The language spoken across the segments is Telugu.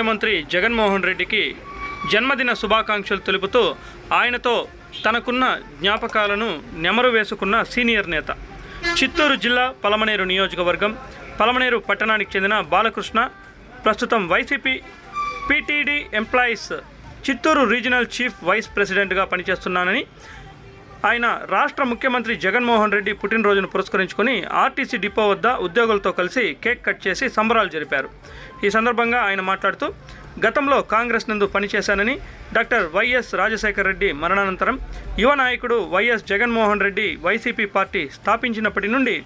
ముఖ్యమంత్రి జగన్మోహన్ రెడ్డికి జన్మదిన శుభాకాంక్షలు తెలుపుతూ ఆయనతో తనకున్న జ్ఞాపకాలను నెమరు వేసుకున్న సీనియర్ నేత. చిత్తూరు జిల్లా పలమనేరు నియోజకవర్గం పలమనేరు పట్టణానికి చెందిన బాలకృష్ణ ప్రస్తుతం YCP PTD employees Chittoor regional chief vice ప్రెసిడెంట్గా పనిచేస్తున్నానని ఆయన రాష్ట్ర ముఖ్యమంత్రి జగన్మోహన్ రెడ్డి పుట్టినరోజును పురస్కరించుకొని ఆర్టీసీ డిపో వద్ద ఉద్యోగులతో కలిసి కేక్ కట్ చేసి సంబరాలు జరిపారు. ఈ సందర్భంగా ఆయన మాట్లాడుతూ గతంలో కాంగ్రెస్ నందు పనిచేశానని డాక్టర్ వైఎస్ రాజశేఖర రెడ్డి మరణానంతరం యువ నాయకుడు YS Jaganmohan Reddy YCP party స్థాపించినప్పటి నుండి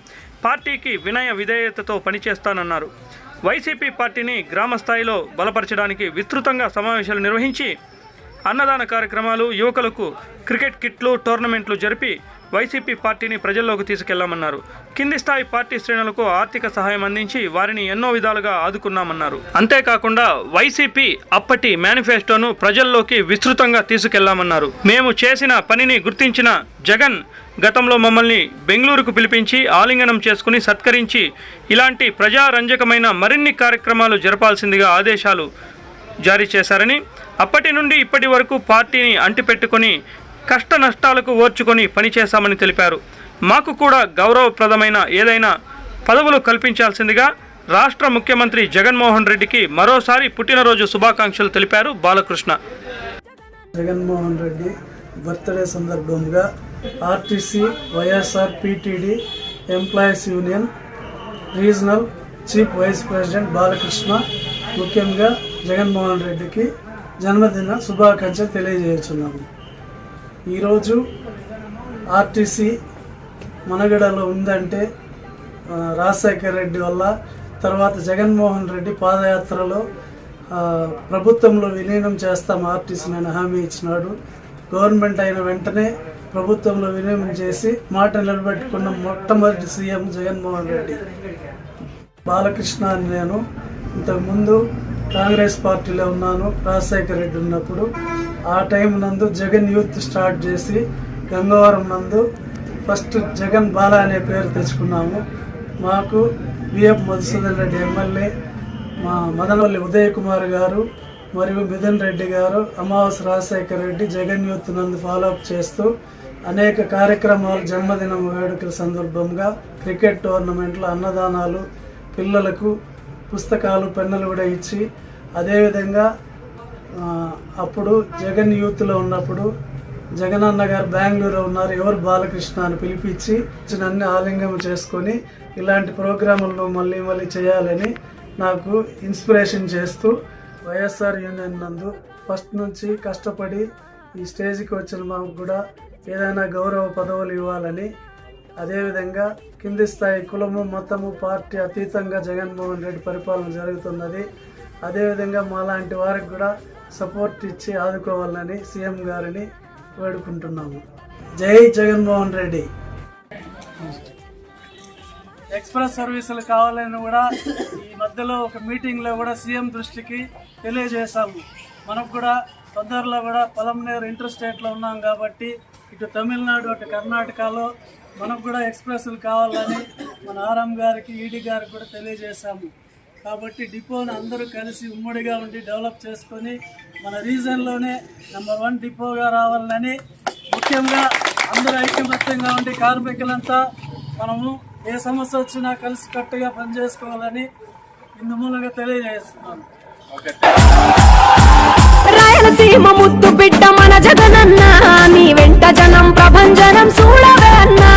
పార్టీకి వినయ విధేయతతో పనిచేస్తానన్నారు. వైసీపీ పార్టీని గ్రామ స్థాయిలో బలపరచడానికి విస్తృతంగా సమావేశాలు నిర్వహించి అన్నదాన కార్యక్రమాలు యువకులకు క్రికెట్ కిట్లు టోర్నమెంట్లు జరిపి వైసీపీ పార్టీని ప్రజల్లోకి తీసుకెళ్ళామన్నారు. కింది స్థాయి పార్టీ శ్రేణులకు ఆర్థిక సహాయం అందించి వారిని ఎన్నో విధాలుగా ఆదుకున్నామన్నారు. అంతేకాకుండా వైసీపీ అప్పటి మేనిఫెస్టోను ప్రజల్లోకి విస్తృతంగా తీసుకెళ్ళామన్నారు. మేము చేసిన పనిని గుర్తించిన జగన్ గతంలో మమ్మల్ని బెంగళూరుకు పిలిపించి ఆలింగనం చేసుకుని సత్కరించి ఇలాంటి ప్రజారంజకమైన మరిన్ని కార్యక్రమాలు జరపాల్సిందిగా ఆదేశాలు జారీ చేశారని అప్పటి నుండి ఇప్పటి వరకు పార్టీని అంటిపెట్టుకొని కష్ట నష్టాలకు ఓర్చుకొని పనిచేశామని తెలిపారు. మాకు కూడా గౌరవప్రదమైన ఏదైనా పదవులు కల్పించాల్సిందిగా రాష్ట్ర ముఖ్యమంత్రి జగన్మోహన్ రెడ్డికి మరోసారి పుట్టినరోజు శుభాకాంక్షలు తెలిపారు బాలకృష్ణ. జగన్మోహన్ రెడ్డి బర్త్డే సందర్భంగా RTC YSR PTD employees union regional chief vice president Balakrishna ముఖ్యంగా జగన్మోహన్ రెడ్డికి జన్మదిన శుభాకాంక్షలు తెలియజేస్తున్నాము. ఈరోజు ఆర్టీసీ మనగడలో ఉందంటే రాజశేఖర రెడ్డి వల్ల తర్వాత జగన్మోహన్ రెడ్డి పాదయాత్రలో ప్రభుత్వంలో విలీనం చేస్తాం ఆర్టీసీని అని హామీ ఇచ్చినాడు. గవర్నమెంట్ అయిన వెంటనే ప్రభుత్వంలో విలీనం చేసి మాట నిలబెట్టుకున్న మొట్టమొదటి సీఎం జగన్మోహన్ రెడ్డి. బాలకృష్ణ అని నేను ఇంతకుముందు కాంగ్రెస్ పార్టీలో ఉన్నాను రాజశేఖర రెడ్డి ఉన్నప్పుడు. ఆ టైం నందు జగన్ యూత్ స్టార్ట్ చేసి గంగవరం నందు ఫస్ట్ జగన్ బాల అనే పేరు తెచ్చుకున్నాము. మాకు విఎఫ్ మధుసూదన్ రెడ్డి ఎమ్మెల్యే మా మదనపల్లి ఉదయ్ కుమార్ గారు మరియు మిథున్ రెడ్డి గారు అమావాస రాజశేఖర రెడ్డి జగన్ యూత్ నందు ఫాలోఅప్ చేస్తూ అనేక కార్యక్రమాలు జన్మదినం వేడుకల సందర్భంగా క్రికెట్ టోర్నమెంట్లు అన్నదానాలు పిల్లలకు పుస్తకాలు పెన్నులు కూడా ఇచ్చి అదేవిధంగా అప్పుడు జగన్ యూత్లో ఉన్నప్పుడు జగనన్న గారు బెంగళూరు ఉన్నారు ఎవరు బాలకృష్ణ అని పిలిపించి నన్ను ఆలింగం చేసుకొని ఇలాంటి ప్రోగ్రాములను మళ్ళీ మళ్ళీ చేయాలని నాకు ఇన్స్పిరేషన్ చేస్తూ వైఎస్ఆర్ యూనియన్ నందు ఫస్ట్ నుంచి కష్టపడి ఈ స్టేజ్కి వచ్చిన మాకు కూడా ఏదైనా గౌరవ పదవులు ఇవ్వాలని అదేవిధంగా కింది స్థాయి కులము మతము పార్టీ అతీతంగా జగన్మోహన్ రెడ్డి పరిపాలన జరుగుతున్నది. అదేవిధంగా మాలాంటి వారికి కూడా సపోర్ట్ ఇచ్చి ఆదుకోవాలని సీఎం గారిని వేడుకుంటున్నాము. జై జగన్మోహన్ రెడ్డి. ఎక్స్ప్రెస్ సర్వీసులు కావాలని కూడా ఈ మధ్యలో ఒక మీటింగ్లో కూడా సీఎం దృష్టికి తెలియజేశాము. మనకు కూడా తొందరలో కూడా పొలంనేరు ఇంటర్ స్టేట్లో ఉన్నాం కాబట్టి ఇటు తమిళనాడు అటు కర్ణాటకలో మనకు కూడా ఎక్స్ప్రెస్లు కావాలని మన ఆర్ఎం గారికి ఈడీ గారికి కూడా తెలియజేశాము. కాబట్టి డిపోని అందరూ కలిసి ఉమ్మడిగా ఉండి డెవలప్ చేసుకొని మన రీజన్లోనే నెంబర్ వన్ డిపోగా రావాలని ముఖ్యంగా అందరూ ఐక్యమత్యంగా ఉండి కార్మికులంతా మనము ఏ సమస్య వచ్చినా కలిసి కట్టుగా పనిచేసుకోవాలని ఇందు మూలంగా తెలియజేస్తున్నాను. రాయలసీమ ముద్దు బిడ్డ మన జగనన్న నీ వెంట జనం ప్రభంజనం చూడవే అన్నా.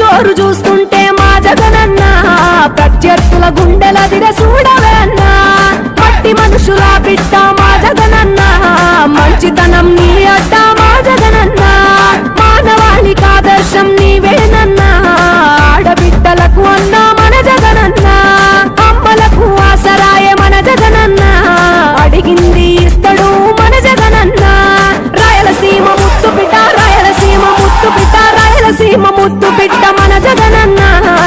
జోరు చూస్తుంటే మా జగనన్న ప్రత్యర్థుల గుండెల దిర చూడవే అన్నా మట్టి మనుషుల బిడ్డ మా జగనన్న మంచితనం నీ అడ్డ ప్రేమ ముద్దు బిడ్డ మన జగనన్న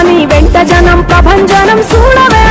నీ వెంట జనం ప్రభంజనం చూడవే.